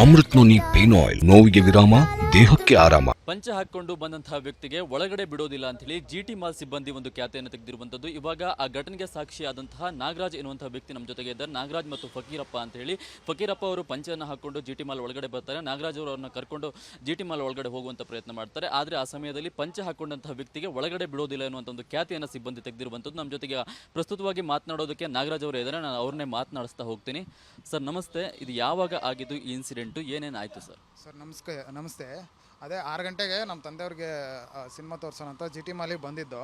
Amrit noni pain oil. ನೋವಿಗೆ ವಿರಾಮ, ದೇಹಕ್ಕೆ ಆರಾಮ. ಪಂಚ ಹಾಕೊಂಡು ಬಂದಂತಹ ವ್ಯಕ್ತಿಗೆ ಒಳಗಡೆ ಬಿಡೋದಿಲ್ಲ ಅಂತ ಹೇಳಿ ಜಿಟಿ ಮಾಲ್ ಸಿಬ್ಬಂದಿ ಒಂದು ಖ್ಯಾತೆಯನ್ನು ತೆಗೆದಿರುವಂತದ್ದು ಇವಾಗ ಆ ಘಟನೆಗೆ ಸಾಕ್ಷಿಯಾದಂತಹ ನಾಗರಾಜ್ ಎನ್ನುವಂತಹ ವ್ಯಕ್ತಿ ನಮ್ಮ ಜೊತೆಗೆ ಇದ್ದಾರೆ. ನಾಗರಾಜ್ ಮತ್ತು ಫಕೀರಪ್ಪ ಅಂತ ಹೇಳಿ ಫಕೀರಪ್ಪ ಅವರು ಪಂಚವನ್ನು ಹಾಕೊಂಡು ಜಿಟಿ ಮಾಲ್ ಒಳಗಡೆ ಬರ್ತಾರೆ. ನಾಗರಾಜ್ ಅವರು ಅವ್ರನ್ನ ಕರ್ಕೊಂಡು ಜಿಟಿ ಮಾಲ್ ಒಳಗಡೆ ಹೋಗುವಂತ ಪ್ರಯತ್ನ ಮಾಡ್ತಾರೆ. ಆದರೆ ಆ ಸಮಯದಲ್ಲಿ ಪಂಚ ಹಾಕೊಂಡಂತಹ ವ್ಯಕ್ತಿಗೆ ಒಳಗಡೆ ಬಿಡೋದಿಲ್ಲ ಎನ್ನುವಂಥ ಒಂದು ಖ್ಯಾತಿಯನ್ನು ಸಿಬ್ಬಂದಿ ತೆಗೆದಿರುವಂಥದ್ದು. ನಮ್ಮ ಜೊತೆಗೆ ಪ್ರಸ್ತುತವಾಗಿ ಮಾತನಾಡೋದಕ್ಕೆ ನಾಗರಾಜ್ ಅವರು ಇದ್ದಾರೆ. ನಾನು ಅವ್ರನ್ನೇ ಮಾತನಾಡಿಸ್ತಾ ಹೋಗ್ತೀನಿ. ಸರ್, ನಮಸ್ತೆ. ಇದು ಯಾವಾಗ ಆಗಿದ್ದು ಈ ಇನ್ಸಿಡೆಂಟು ಏನೇನಾಯಿತು ಸರ್ ಸರ್ ನಮಸ್ಕಾರ ನಮಸ್ತೆ. ಅದೇ ಆರು ಗಂಟೆಗೆ ನಮ್ಮ ತಂದೆಯವ್ರಿಗೆ ಸಿನಿಮಾ ತೋರಿಸೋಣ ಅಂತ ಜಿ ಟಿ ಮಾಲಿಗೆ ಬಂದಿದ್ದು.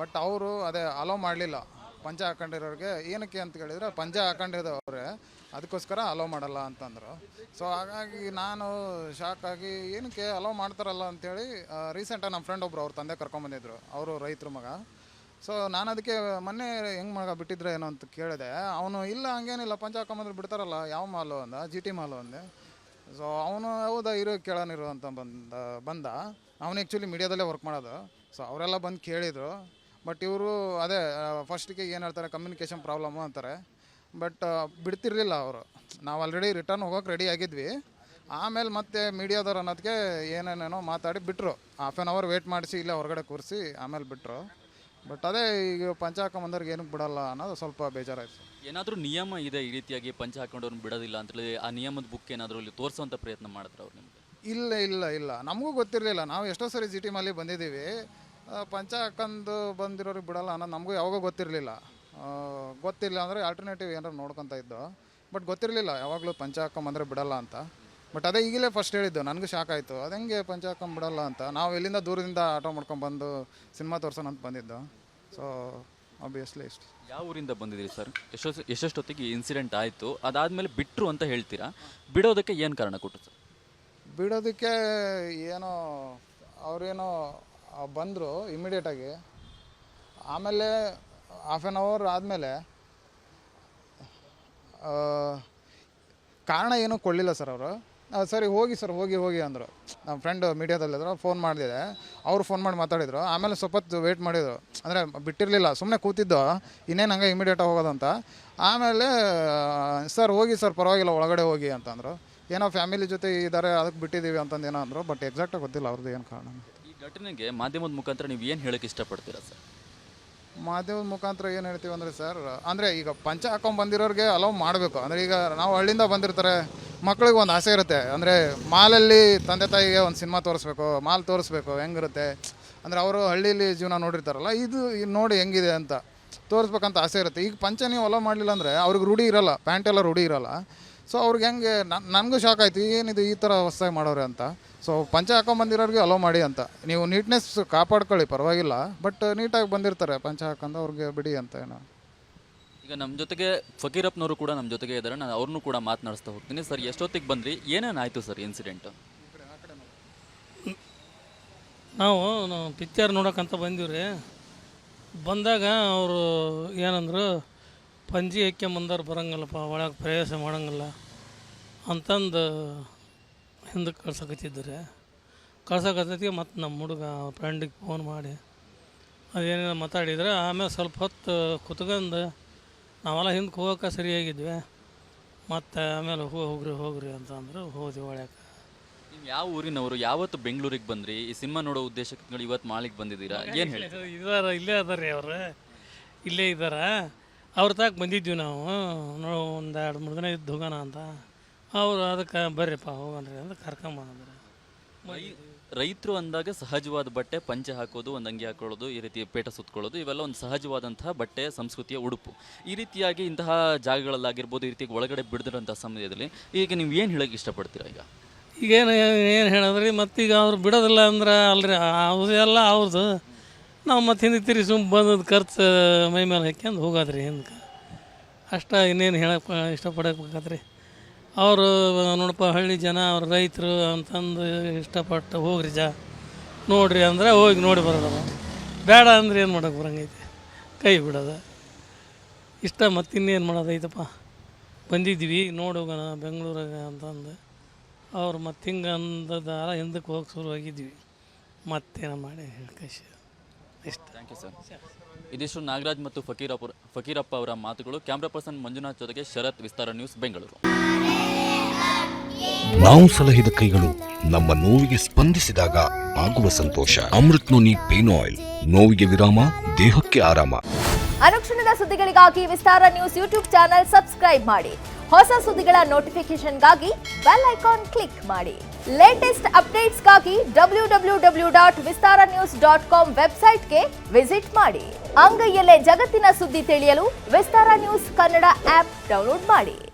ಬಟ್ ಅವರು ಅದೇ ಅಲೋ ಮಾಡಲಿಲ್ಲ. ಪಂಚ ಹಾಕೊಂಡಿರೋರಿಗೆ, ಏನಕ್ಕೆ ಅಂತ ಕೇಳಿದರೆ, ಪಂಚ ಹಾಕೊಂಡಿದ್ದವ್ರೆ ಅದಕ್ಕೋಸ್ಕರ ಅಲೋ ಮಾಡಲ್ಲ ಅಂತಂದರು. ಸೊ ಹಾಗಾಗಿ ನಾನು ಶಾಕ್ ಆಗಿ, ಏನಕ್ಕೆ ಅಲೋ ಮಾಡ್ತಾರಲ್ಲ ಅಂಥೇಳಿ ರೀಸೆಂಟಾಗಿ ನಮ್ಮ ಫ್ರೆಂಡ್ ಒಬ್ರು ಅವ್ರ ತಂದೆ ಕರ್ಕೊಂಬಂದಿದ್ರು ಅವರು ರೈತರು ಮಗ. ಸೊ ನಾನು ಅದಕ್ಕೆ ಮೊನ್ನೆ ಹೆಂಗೆ ಮಗ ಬಿಟ್ಟಿದ್ರೆ ಏನೋ ಅಂತ ಕೇಳಿದೆ. ಅವನು ಇಲ್ಲ, ಹಂಗೇನಿಲ್ಲ, ಪಂಚ ಹಾಕೊಂಬಂದ್ರೆ ಬಿಡ್ತಾರಲ್ಲ, ಯಾವ ಮಾಲು ಅಂದ? ಜಿ ಟಿ ಮಾಲು ಅಂದೆ. ಸೊ ಅವನು ಹೌದಾ, ಇರೋ ಕೇಳೋನಿರು ಅಂತ ಬಂದ ಬಂದ. ಅವನು ಆ್ಯಕ್ಚುಲಿ ಮೀಡಿಯಾದಲ್ಲೇ ವರ್ಕ್ ಮಾಡೋದು. ಸೊ ಅವರೆಲ್ಲ ಬಂದು ಕೇಳಿದರು. ಬಟ್ ಇವರು ಅದೇ ಫಸ್ಟಿಗೆ ಏನು ಹೇಳ್ತಾರೆ ಕಮ್ಯುನಿಕೇಷನ್ ಪ್ರಾಬ್ಲಮ್ಮು ಅಂತಾರೆ. ಬಟ್ ಬಿಡ್ತಿರ್ಲಿಲ್ಲ ಅವರು. ನಾವು ಆಲ್ರೆಡಿ ರಿಟರ್ನ್ ಹೋಗೋಕೆ ರೆಡಿ ಆಗಿದ್ವಿ. ಆಮೇಲೆ ಮತ್ತೆ ಮೀಡಿಯಾದವ್ರು ಅನ್ನೋದಕ್ಕೆ ಏನೇನೇನೋ ಮಾತಾಡಿ ಬಿಟ್ಟರು ಹಾಫ್ ಆನ್ ಅವರ್ ವೇಟ್ ಮಾಡಿಸಿ, ಇಲ್ಲೇ ಹೊರಗಡೆ ಕೂರಿಸಿ, ಆಮೇಲೆ ಬಿಟ್ಟರು ಬಟ್ ಅದೇ ಈಗ ಪಂಚ ಹಾಕೊಂಬಂದವ್ರಿಗೆ ಏನಕ್ಕೆ ಬಿಡಲ್ಲ ಅನ್ನೋದು ಸ್ವಲ್ಪ ಬೇಜಾರಾಯ್ತು. ಏನಾದರೂ ನಿಯಮ ಇದೆ ಈ ರೀತಿಯಾಗಿ ಪಂಚ ಹಾಕೊಂಡವ್ರನ್ನ ಬಿಡೋದಿಲ್ಲ ಅಂತೇಳಿ ಆ ನಿಯಮದ ಬುಕ್ ಏನಾದರೂ ಇಲ್ಲಿ ತೋರಿಸುವಂಥ ಪ್ರಯತ್ನ ಮಾಡಿದ್ರು ಅವ್ರು ನಿಮಗೆ? ಇಲ್ಲ ಇಲ್ಲ ಇಲ್ಲ. ನಮಗೂ ಗೊತ್ತಿರಲಿಲ್ಲ. ನಾವು ಎಷ್ಟೋ ಸರಿ ಜಿ ಟೀಮಲ್ಲಿ ಮಾಲಿ ಬಂದಿದ್ದೀವಿ. ಆ, ಪಂಚ ಹಾಕೊಂಡು ಬಂದಿರೋರಿಗೆ ಬಿಡಲ್ಲ ಅನ್ನೋದು ನಮಗೂ ಯಾವಾಗೂ ಗೊತ್ತಿರಲಿಲ್ಲ. ಗೊತ್ತಿಲ್ಲ ಅಂದರೆ ಆಲ್ಟರ್ನೇಟಿವ್ ಏನಾರು ನೋಡ್ಕೊತ ಇದ್ದೋ. ಬಟ್ ಗೊತ್ತಿರಲಿಲ್ಲ ಯಾವಾಗಲೂ ಪಂಚ ಹಾಕೊಂಬಂದ್ರೆ ಬಿಡಲ್ಲ ಅಂತ. ಬಟ್ ಅದೇ ಈಗಲೇ ಫಸ್ಟ್ ಹೇಳಿದ್ದು ನನಗೂ ಶಾಕ್ ಆಯಿತು. ಅದು ಹೆಂಗೆ ಪಂಚ ಬಿಡಲ್ಲ ಅಂತ. ನಾವು ಎಲ್ಲಿಂದ ದೂರದಿಂದ ಆಟೋ ಮಾಡ್ಕೊಂಡು ಬಂದು ಸಿನಿಮಾ ತೋರ್ಸೋಣ ಅಂತ ಬಂದಿದ್ದು. ಸೊ ಆಬ್ವಿಯಸ್ಲಿ ಇಷ್ಟು. ಯಾವ ಊರಿಂದ ಬಂದಿದ್ದೀರಿ ಸರ್ ಎಷ್ಟೊತ್ತು ಎಷ್ಟೊತ್ತಿಗೆ ಇನ್ಸಿಡೆಂಟ್ ಆಯಿತು. ಅದಾದಮೇಲೆ ಬಿಟ್ಟರು ಅಂತ ಹೇಳ್ತೀರಾ? ಬಿಡೋದಕ್ಕೆ ಏನು ಕಾರಣ ಕೊಟ್ಟರು ಸರ್ ಬಿಡೋದಕ್ಕೆ ಏನೋ ಅವರೇನೋ ಬಂದರು ಇಮಿಡಿಯೇಟಾಗಿ ಆಮೇಲೆ ಹಾಫ್ ಆನ್ ಅವರ್ ಆದಮೇಲೆ ಕಾರಣ ಏನೂ ಕೊಡಲಿಲ್ಲ ಸರ್ ಅವರು. ಸರಿ ಹೋಗಿ ಸರ್ ಹೋಗಿ ಹೋಗಿ ಅಂದರು. ನಮ್ಮ ಫ್ರೆಂಡ್ ಮೀಡಿಯಾದಲ್ಲಿದ್ರು ಫೋನ್ ಮಾಡಿದೆ ಅವರು ಫೋನ್ ಮಾಡಿ ಮಾತಾಡಿದರು. ಆಮೇಲೆ ಸ್ವಲ್ಪ ಹೊತ್ತು ವೆಯ್ಟ್ ಮಾಡಿದರು. ಅಂದರೆ ಬಿಟ್ಟಿರಲಿಲ್ಲ ಸುಮ್ಮನೆ ಕೂತಿದ್ದು. ಇನ್ನೇನು ಹಂಗೆ ಇಮಿಡಿಯೇಟಾಗಿ ಹೋಗೋದಂತ. ಆಮೇಲೆ ಸರ್ ಹೋಗಿ ಸರ್ ಪರವಾಗಿಲ್ಲ ಒಳಗಡೆ ಹೋಗಿ ಅಂತಂದರು. ಏನೋ ಫ್ಯಾಮಿಲಿ ಜೊತೆ ಇದ್ದಾರೆ ಅದಕ್ಕೆ ಬಿಟ್ಟಿದ್ದೀವಿ ಅಂತಂದು ಏನೋ ಅಂದರು. ಬಟ್ ಎಕ್ಸಾಕ್ಟಾಗಿ ಗೊತ್ತಿಲ್ಲ ಅವ್ರದ್ದು ಏನು ಕಾರಣ ಈ ಘಟನೆಗೆ ಮಾಧ್ಯಮದ ಮುಖಾಂತರ ನೀವು ಏನು ಹೇಳಕ್ಕೆ ಇಷ್ಟಪಡ್ತೀರಾ ಸರ್? ಮಾಧ್ಯಮದ ಮುಖಾಂತರ ಏನು ಹೇಳ್ತೀವಿ ಅಂದರೆ ಸರ್ ಅಂದರೆ ಈಗ ಪಂಚ ಹಾಕೊಂಡು ಬಂದಿರೋರಿಗೆ ಅಲೌ ಮಾಡಬೇಕು. ಅಂದರೆ ಈಗ ನಾವು ಹಳ್ಳಿಯಿಂದ ಬಂದಿರ್ತಾರೆ. ಮಕ್ಳಿಗೆ ಒಂದು ಆಸೆ ಇರುತ್ತೆ. ಅಂದರೆ ಮಾಲಲ್ಲಿ ತಂದೆ ತಾಯಿಗೆ ಒಂದು ಸಿನಿಮಾ ತೋರಿಸ್ಬೇಕು, ಮಾಲ್ ತೋರಿಸ್ಬೇಕು, ಹೆಂಗಿರುತ್ತೆ? ಅಂದರೆ ಅವರು ಹಳ್ಳಿಲಿ ಜೀವನ ನೋಡಿರ್ತಾರಲ್ಲ, ಇದು ನೋಡಿ ಹೆಂಗಿದೆ ಅಂತ ತೋರಿಸ್ಬೇಕಂತ ಆಸೆ ಇರುತ್ತೆ. ಈಗ ಪಂಚ ನೀವು ಅಲೋ ಮಾಡಲಿಲ್ಲ ಅಂದರೆ ಅವ್ರಿಗೆ ರೂಢಿ ಇರಲ್ಲ, ಪ್ಯಾಂಟ್ ಎಲ್ಲ ರೂಢಿ ಇರಲ್ಲ. ಸೊ ಅವ್ರಿಗೆ ಹೆಂಗೆ ನನಗೂ ಶಾಕ್ ಆಯಿತು ಏನಿದು ಈ ಥರ ಹೊಸ್ದಾಗಿ ಮಾಡೋರೆ ಅಂತ. ಸೊ ಪಂಚ ಹಾಕೊಂಬಂದಿರೋರಿಗೆ ಅಲೋ ಮಾಡಿ ಅಂತ. ನೀವು ನೀಟ್ನೆಸ್ ಕಾಪಾಡ್ಕೊಳ್ಳಿ, ಪರವಾಗಿಲ್ಲ. ಬಟ್ ನೀಟಾಗಿ ಬಂದಿರ್ತಾರೆ ಪಂಚ ಹಾಕೊಂಡು ಅವ್ರಿಗೆ ಬಿಡಿ ಅಂತ ಏನೋ. ಈಗ ನಮ್ಮ ಜೊತೆಗೆ ಫಕೀರಪ್ಪನವರು ಕೂಡ ನಮ್ಮ ಜೊತೆಗೆ ಇದ್ದಾರೆ ನಾನು ಅವ್ರನ್ನೂ ಕೂಡ ಮಾತನಾಡಿಸ್ತಾ ಹೋಗ್ತೀನಿ. ಸರ್, ಎಷ್ಟೊತ್ತಿಗೆ ಬಂದ್ರಿ? ಏನೇನಾಯಿತು ಸರ್ ಇನ್ಸಿಡೆಂಟ್ ನಾವು ಪಿಕ್ಚರ್ ನೋಡೋಕ್ಕಂತ ಬಂದೀವಿ ಬಂದಾಗ ಅವರು ಏನಂದ್ರು, ಪಂಜಿ ಹಾಕ್ಯಂಬಂದವ್ರು ಬರಂಗಿಲ್ಲಪ್ಪ, ಒಳಗೆ ಪ್ರಯಾಸ ಮಾಡಂಗಿಲ್ಲ ಅಂತಂದು ಹಿಂದಕ್ಕೆ ಕಳ್ಸಕತ್ತಿದ್ರು. ಕಳ್ಸಕತ್ತಿಗೆ ಮತ್ತು ನಮ್ಮ ಹುಡುಗ ಫ್ರೆಂಡಿಗೆ ಫೋನ್ ಮಾಡಿ ಅದೇನೇನೋ ಮಾತಾಡಿದ್ರೆ ಆಮೇಲೆ ಸ್ವಲ್ಪ ಹೊತ್ತು ಕುತ್ಕೊಂಡು ನಾವೆಲ್ಲ ಹಿಂದಕ್ಕೆ ಹೋಗೋಕೆ ಸರಿಯಾಗಿದ್ವಿ. ಮತ್ತು ಆಮೇಲೆ ಹೋ ಹೋಗ್ರಿ ಹೋಗ್ರಿ ಅಂತಂದ್ರು ಹೋದ್ವಿ ಒಳ್ಯಾಕ ನೀವು ಯಾವ ಊರಿನವರು? ಯಾವತ್ತು ಬೆಂಗಳೂರಿಗೆ ಬಂದ್ರಿ? ಈ ಸಿನಿಮಾ ನೋಡೋ ಉದ್ದೇಶಕ್ಕೆ ಇವತ್ತು ಮಾಲಿಗೆ ಬಂದಿದ್ದೀರಾ? ಏನು ಹೇಳಿ ಇದಾರ ಇಲ್ಲೇ ಅದಾರ ಅವರು. ಇಲ್ಲೇ ಇದ್ದಾರ. ಅವ್ರ ತಾಕ ಬಂದಿದ್ವಿ ನಾವು. ನೋ ಒಂದು ಎರಡು ಮೂರು ದಿನ ಇದ್ದು ಹೋಗೋಣ ಅಂತ. ಅವರು ಅದಕ್ಕೆ ಬರ್ರಿಪ್ಪ ಹೋಗನ್ರಿ ಅಂತ ಕರ್ಕೊಂಬಂದ್ರು. ರೈತರು ಅಂದಾಗ ಸಹಜವಾದ ಬಟ್ಟೆ, ಪಂಚೆ ಹಾಕೋದು, ಒಂದು ಅಂಗಿ ಹಾಕೊಳ್ಳೋದು, ಈ ರೀತಿ ಪೇಟ ಸುತ್ಕೊಳ್ಳೋದು, ಇವೆಲ್ಲ ಒಂದು ಸಹಜವಾದಂತಹ ಬಟ್ಟೆ ಸಂಸ್ಕೃತಿಯ ಉಡುಪು. ಈ ರೀತಿಯಾಗಿ ಇಂತಹ ಜಾಗಗಳಲ್ಲಾಗಿರ್ಬೋದು, ಈ ರೀತಿ ಒಳಗಡೆ ಬಿಡದಿರೋಂಥ ಸಮಯದಲ್ಲಿ ಈಗ ನೀವು ಏನು ಹೇಳೋಕ್ಕೆ ಇಷ್ಟಪಡ್ತೀರಾ ಈಗ? ಈಗೇನು ಏನು ಹೇಳಿದ್ರಿ, ಮತ್ತೀಗ ಅವ್ರು ಬಿಡೋದಿಲ್ಲ ಅಂದ್ರೆ ಅಲ್ರಿ ಎಲ್ಲ ಅವ್ರದ್ದು. ನಾವು ಮತ್ತೆ ಹಿಂದಕ್ಕೆ ತಿರುಗಿ ಸುಮ್ಮ ಬಂದದ್ದು ಖರ್ಚು ಮೈ ಮೇಲೆ ಹಾಕ್ಯಂದು ಹೋಗೋದ್ರಿ ಹಿಂದಕ್ಕೆ ಅಷ್ಟ ಇನ್ನೇನು ಹೇಳಕ್ಕೆ ಇಷ್ಟಪಡಬೇಕಾದ್ರಿ ಅವರು, ನೋಡಪ್ಪ, ಹಳ್ಳಿ ಜನ, ಅವ್ರ ರೈತರು ಅಂತಂದು ಇಷ್ಟಪಟ್ಟು ಹೋಗ್ರಿ ಜಾ. ನೋಡ್ರಿ ಅಂದ್ರೆ ಹೋಗಿ ನೋಡಿ ಬರೋದವ. ಬೇಡ ಅಂದ್ರೆ ಏನು ಮಾಡೋಕೆ ಬರಂಗೈತೆ? ಕೈ ಬಿಡೋದು. ಇಷ್ಟ ಮತ್ತಿನ್ನೇನು ಮಾಡೋದೈತಪ್ಪ? ಬಂದಿದ್ವಿ ನೋಡೋಗೋಣ ಬೆಂಗಳೂರಾಗ ಅಂತಂದು. ಅವ್ರು ಮತ್ತೆ ಹಿಂಗೆ ಅಂದದಾರ, ಹಿಂದಕ್ಕೆ ಹೋಗಿ ಶುರುವಾಗಿದ್ವಿ ಮತ್ತೇನೋ ಮಾಡಿ ಕಳಿಸಿ ಇಷ್ಟ. ಥ್ಯಾಂಕ್ ಯು ಸರ್ ಇದಿಷ್ಟು ನಾಗರಾಜ್ ಮತ್ತು ಫಕೀರಪ್ಪ ಫಕೀರಪ್ಪ ಅವರ ಮಾತುಗಳು. ಕ್ಯಾಮ್ರಾ ಪರ್ಸನ್ ಮಂಜುನಾಥ್ ಜೊತೆಗೆ ಶರತ್ ವಿಸ್ತಾರ ನ್ಯೂಸ್ ಬೆಂಗಳೂರು. ನಾವು ಸಲಹಿದ ಕೈಗಳು ನಮ್ಮ ನೋವಿಗೆ ಸ್ಪಂದಿಸಿದಾಗ ಆಗುವ ಸಂತೋಷ. ಅಮೃತ್ ನೋನಿ ಪೇನ್ ಆಯಿಲ್ ನೋವಿಗೆ ವಿರಾಮ ದೇಹಕ್ಕೆ ಆರಾಮ. ಅನುಕ್ಷಣದ ಸುದ್ದಿಗಳಿಗಾಗಿ Vistara news YouTube channel subscribe ಮಾಡಿ. ಹೊಸ ಸುದ್ದಿಗಳ ನೋಟಿಫಿಕೇಶನ್ಗಾಗಿ ಬೆಲ್ ಐಕಾನ್ ಕ್ಲಿಕ್ ಮಾಡಿ. Latest ಅಪ್ಡೇಟ್ಸ್ಗಾಗಿ W W W dot Vistara news dot com ವೆಬ್ಸೈಟ್ಗೆ ವಿಸಿಟ್ ಮಾಡಿ. ಅಂಗೈಯಲ್ಲೇ ಜಗತ್ತಿನ ಸುದ್ದಿ ತಿಳಿಯಲು Vistara news Kannada app download ಮಾಡಿ.